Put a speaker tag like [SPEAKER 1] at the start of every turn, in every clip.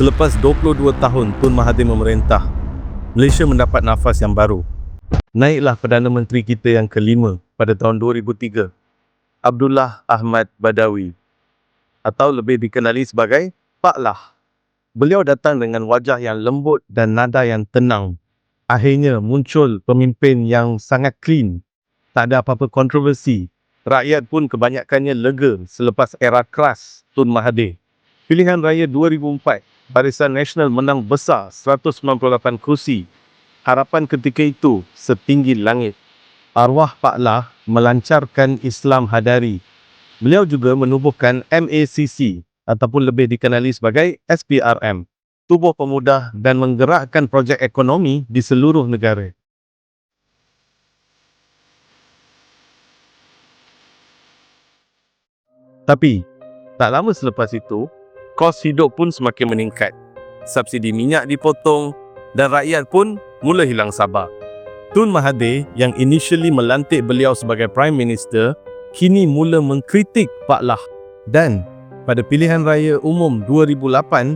[SPEAKER 1] Selepas 22 tahun Tun Mahathir memerintah, Malaysia mendapat nafas yang baru. Naiklah Perdana Menteri kita yang kelima pada tahun 2003, Abdullah Ahmad Badawi atau lebih dikenali sebagai Pak Lah. Beliau datang dengan wajah yang lembut dan nada yang tenang. Akhirnya muncul pemimpin yang sangat clean. Tak ada apa-apa kontroversi. Rakyat pun kebanyakannya lega selepas era keras Tun Mahathir. Pilihan raya 2004, Barisan Nasional menang besar 198 kursi. Harapan ketika itu setinggi langit. Arwah Pak Lah melancarkan Islam Hadari. Beliau juga menubuhkan MACC ataupun lebih dikenali sebagai SPRM, Tubuh Pemuda dan menggerakkan projek ekonomi di seluruh negara. Tapi, tak lama selepas itu, kos hidup pun semakin meningkat. Subsidi minyak dipotong dan rakyat pun mula hilang sabar. Tun Mahathir yang initially melantik beliau sebagai Prime Minister, kini mula mengkritik Pak Lah. Dan pada pilihan raya umum 2008,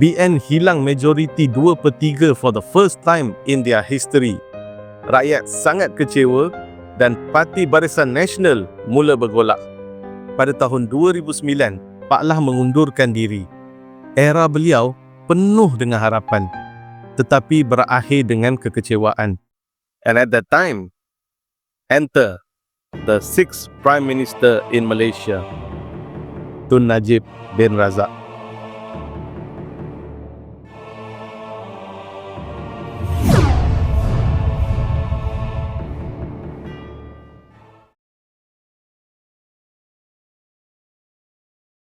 [SPEAKER 1] BN hilang majoriti 2 per 3 for the first time in their history. Rakyat sangat kecewa dan Parti Barisan Nasional mula bergolak. Pada tahun 2009, Pak Lah mengundurkan diri. Era beliau penuh dengan harapan tetapi berakhir dengan kekecewaan. And at that time, enter the sixth Prime Minister in Malaysia, Tun Najib bin Razak.